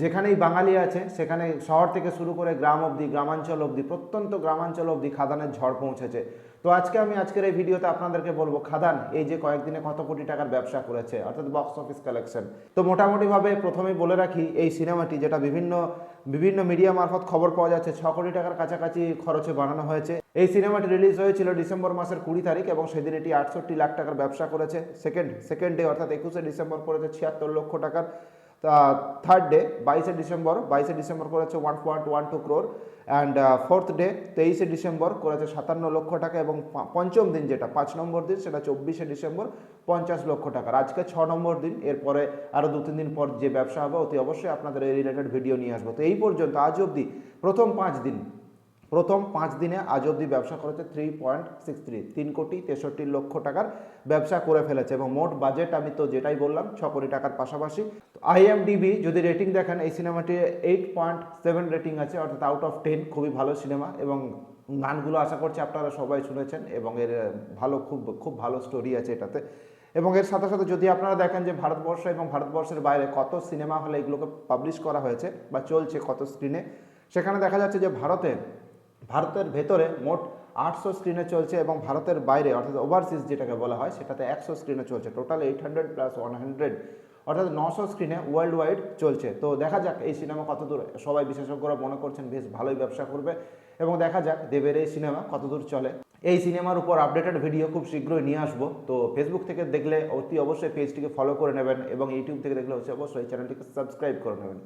যেখানেই বাঙালি আছে, সেখানে শহর থেকে শুরু করে গ্রাম অবধি, গ্রামাঞ্চল অবধি, প্রত্যন্ত গ্রামাঞ্চল অবধি খাদানের ঝড় পৌঁছেছে। তো আজকে আমি আজকের এই ভিডিওতে আপনাদেরকে বলব, খাদান এই যে কয়েকদিনে কত কোটি টাকার ব্যবসা করেছে, অর্থাৎ বক্স অফিস কালেকশন তো মোটামুটিভাবে প্রথমেই বলে রাখি, এই সিনেমাটি যেটা বিভিন্ন বিভিন্ন মিডিয়া মারফত খবর পাওয়া যাচ্ছে, ছ কোটি টাকার কাছাকাছি খরচে বানানো হয়েছে। এই সিনেমাটি রিলিজ হয়েছিল ডিসেম্বর মাসের কুড়ি তারিখ এবং সেদিন এটি আটষট্টি লাখ টাকার ব্যবসা করেছে। সেকেন্ড সেকেন্ড ডে অর্থাৎ একুশে ডিসেম্বর করেছে ছিয়াত্তর লক্ষ টাকার থার্ড ডে বাইশে ডিসেম্বর বাইশে ডিসেম্বর করেছে one point one two crore and fourth day তেইশে ডিসেম্বর করেছে সাতান্ন লক্ষ টাকা এবং পঞ্চম দিন যেটা, পাঁচ নম্বর দিন, সেটা চব্বিশে ডিসেম্বর, পঞ্চাশ লক্ষ টাকার আজকে ছ নম্বর দিন, এরপরে আরও দু তিন দিন পর যে ব্যবসা হবে, অতি অবশ্যই আপনাদের এই রিলেটেড ভিডিও নিয়ে আসব। তো এই পর্যন্ত, আজ অবধি প্রথম পাঁচ দিন। প্রথম পাঁচ দিনে আজ অবধি ব্যবসা করেছে থ্রি পয়েন্ট সিক্স থ্রি তিন কোটি তেষট্টি লক্ষ টাকার ব্যবসা করে ফেলেছে এবং মোট বাজেট আমি তো যেটাই বললাম, ছ কোটি টাকার পাশাপাশি। আইএমডিবি যদি রেটিং দেখেন, এই সিনেমাটি এইট পয়েন্ট সেভেন রেটিং আছে, অর্থাৎ আউট অফ টেন খুবই ভালো সিনেমা এবং গানগুলো আশা করছি আপনারা সবাই শুনেছেন এবং এর ভালো, খুব খুব ভালো স্টোরি আছে এটাতে। এবং এর সাথে সাথে যদি আপনারা দেখেন যে ভারতবর্ষ এবং ভারতবর্ষের বাইরে কত সিনেমা হলে এগুলোকে পাবলিশ করা হয়েছে বা চলছে কত স্ক্রিনে সেখানে দেখা যাচ্ছে যে ভারতে ভারতের ভেতরে মোট আটশো স্ক্রিনে চলছে এবং ভারতের বাইরে, অর্থাৎ ওভারসিজ যেটাকে বলা হয়, সেটাতে একশো স্ক্রিনে চলছে। Total eight hundred plus one hundred অর্থাৎ নশো স্ক্রিনে ওয়ার্ল্ড ওয়াইড চলছে। তো দেখা যাক এই সিনেমা কতদূর সবাই বিশেষজ্ঞরা মনে করছেন বেশ ভালোই ব্যবসা করবে। এবং দেখা যাক দেবের এই সিনেমা কতদূর চলে। এই সিনেমার উপর আপডেটেড ভিডিও খুব শীঘ্রই নিয়ে আসব। তো ফেসবুক থেকে দেখলে অতি অবশ্যই পেজটিকে ফলো করে নেবেন এবং ইউটিউব থেকে দেখলে হচ্ছে অবশ্যই চ্যানেলটিকে সাবস্ক্রাইব করে নেবেন।